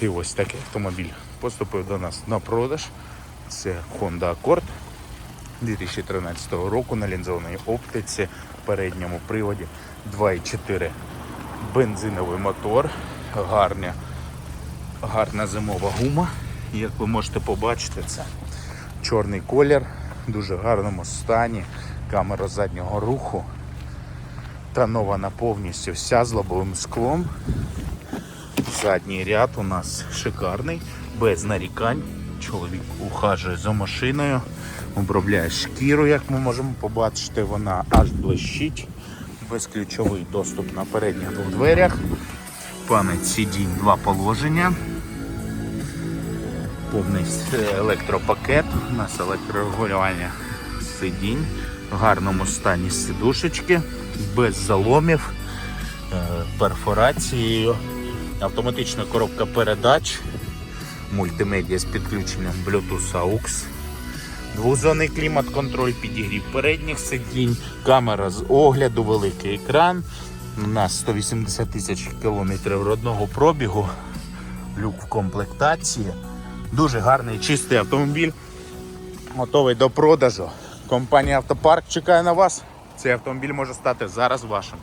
І ось такий автомобіль поступив до нас на продаж. Це Honda Accord 2013 року на лінзованій оптиці, в передньому приводі 2,4 бензиновий мотор, гарня, гарна зимова гума. Як ви можете побачити, це чорний колір, в дуже гарному стані, камера заднього руху, тонована повністю вся з лобовим склом. Задній ряд у нас шикарний, без нарікань. Чоловік ухажує за машиною, обробляє шкіру, як ми можемо побачити, вона аж блищить. Безключовий доступ на передніх двох дверях. Пам'ять сидінь, два положення. Повний електропакет. У нас електрорегулювання сидінь. В гарному стані сидушечки, без заломів, е, перфорацією. Автоматична коробка передач, мультимедіа з підключенням Bluetooth AUX. Двозонний клімат-контроль, підігрів передніх сидінь, камера з огляду, великий екран. У нас 180 тисяч кілометрів родного пробігу, люк в комплектації. Дуже гарний чистий автомобіль. Готовий до продажу. Компанія Автопарк чекає на вас. Цей автомобіль може стати зараз вашим.